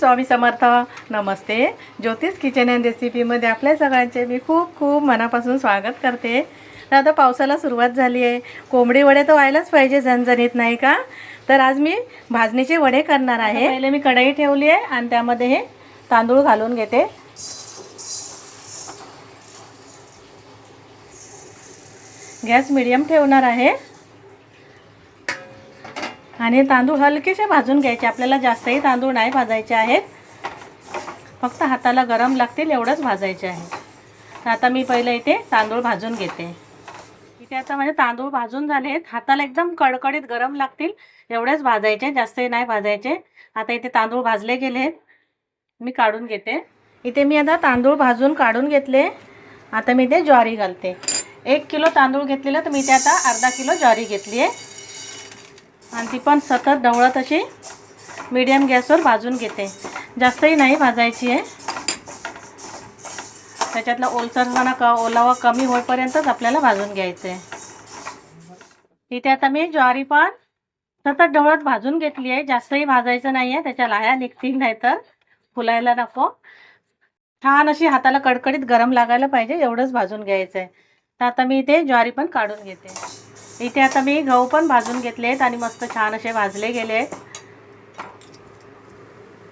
स्वामी समर्थ. नमस्ते. ज्योतिष kitchen and रेसिपीमध्ये आपल्या सगळ्यांचे मी खूप खूप मनापासून स्वागत करते. तर आता पावसाला सुरुवात झाली आहे. कोंबडी वडे तर व्हायलाच पाहिजे झणझणीत नाही का? तर आज मी भाजणीचे वडे करणार आहे. पहिले मी कढई ठेवली आहे आणि त्यामध्ये हे तांदूळ घालून घेते. गॅस मिडियम ठेवणार आहे. आणि तांदूळ हलकेसे भाजून घ्यायचे. आपल्याला जास्तही तांदूळ नाही भाजायचे आहेत. फक्त हाताला गरम लागतील एवढंच भाजायचे आहे. तर आता मी पहिलं इथे तांदूळ भाजून घेते. इथे आता माझे तांदूळ भाजून झाले आहेत. हाताला एकदम कडकडीत गरम लागतील एवढेच भाजायचे जास्तही नाही भाजायचे. आता इथे तांदूळ भाजले गेले आहेत. मी काढून घेते. इथे मी आता तांदूळ भाजून काढून घेतले. आता मी इथे ज्वारी घालते. एक किलो तांदूळ घेतलेलं तर मी इथे आता अर्धा किलो ज्वारी घेतली आहे. आणि ती पण सतत ढवळत अशी मीडियम गॅसवर भाजून घेते. जास्तही नाही भाजायची आहे. त्याच्यातला ओलसरपणा क ओलावा कमी होईपर्यंतच आपल्याला भाजून घ्यायचं आहे इथे आता मी ज्वारी पण सतत ढवळत भाजून घेतली आहे. जास्तही भाजायचं नाही आहे. त्याच्या लाह्या निघतील नाही तर फुलायला नको. छान अशी हाताला कडकडीत गरम लागायला पाहिजे. एवढंच भाजून घ्यायचं आहे तर आता मी इथे ज्वारी पण काढून घेते. इथे आता मी गहू पण भाजून घेतले आहेत आणि मस्त छान असे भाजले गेले आहेत.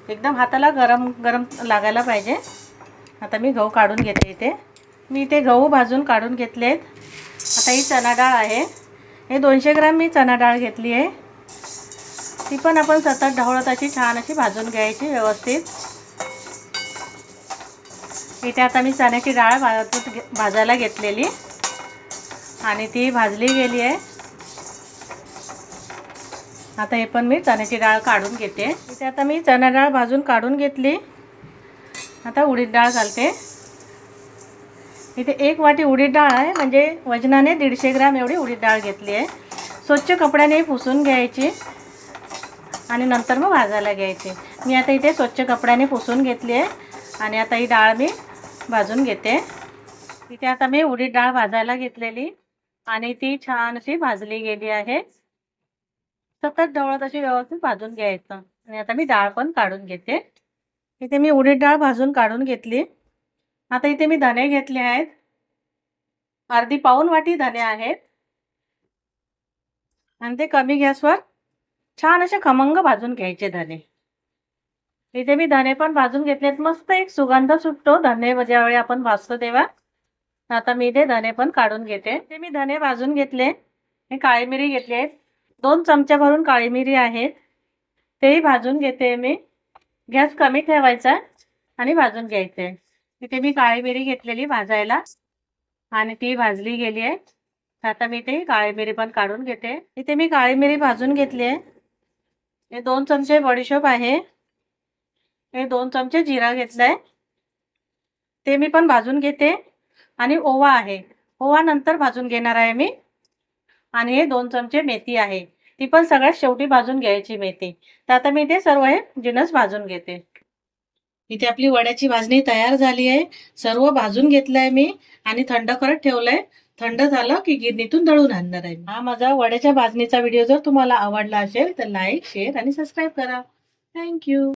एकदम हाताला गरम गरम लागायला पाहिजे. आता मी गहू काढून घेते इथे. मी इथे गहू भाजून काढून घेतले आहेत. आता ही चणा डाळ आहे. हे दोनशे ग्राम मी चणा डाळ घेतली आहे. ती पण आपण सतत ढवळत अशी छान अशी भाजून घ्यायची व्यवस्थित. इथे आता मी चण्याची डाळ भाजत भाजायला घेतलेली. आणि ती भाजली गेली आहे. आता हे पण मी चण्याची डाळ काढून घेते. इथे आता मी चणा डाळ भाजून काढून घेतली. आता उडीद डाळ घालते. इथे एक वाटी उडीद डाळ आहे म्हणजे वजनाने दीडशे ग्राम एवढी उडीद डाळ घेतली आहे. स्वच्छ कपड्याने पुसून घ्यायची आणि नंतर मग भाजायला घ्यायची. मी आता इथे स्वच्छ कपड्याने पुसून घेतली आहे आणि आता ही डाळ मी भाजून घेते. इथे आता मी उडीद डाळ भाजायला घेतलेली. आणि ती छान अशी भाजली गेली आहे. सतत ढवळत अशी व्यवस्थित भाजून घ्यायचं. आणि आता मी डाळ पण काढून घेते. इथे मी उडीद डाळ भाजून काढून घेतली. आता इथे मी धने घेतले आहेत. अर्धी पाऊन वाटी धने आहेत. आणि ते कमी गॅसवर छान असे खमंग भाजून घ्यायचे धने. इथे मी धने पण भाजून घेतलेत. मस्त एक सुगंध सुटतो. धने ज्यावेळी आपण भाजतो तेव्हा. आता मी इथे धने पण काढून घेते. ते मी धने भाजून घेतले. हे काळी मिरी घेतली आहेत. दोन चमच्या भरून काळी मिरी आहेत तेही भाजून घेते मी. गॅस कमी ठेवायचा आणि भाजून घ्यायचे. तिथे मी काळी मिरी घेतलेली भाजायला आणि ती भाजली गेली आहे. आता मी ते काळी मिरी पण काढून घेते. इथे मी काळी मिरी भाजून घेतली आहे. हे दोन चमचे बडीशोप आहे. हे दोन चमचे जिरा घेतलाय. ते मी पण भाजून घेते. आणि ओवा आहे. ओवा नंतर भाजून घेणार आहे मी. आणि हे दोन चमचे मेथी आहे. ती पण सगळ्यात शेवटी भाजून घ्यायची मेथी. तर आता मी ते सर्व हे जिनस भाजून घेते. इथे आपली वड्याची भाजणी तयार झाली आहे. सर्व भाजून घेतलंय मी आणि थंड करत ठेवलंय. थंड झालं की गिरणीतून दळून आणणार आहे हा माझा वड्याच्या भाजणीचा व्हिडिओ जर तुम्हाला आवडला असेल तर लाईक शेअर आणि सबस्क्राईब करा. Thank you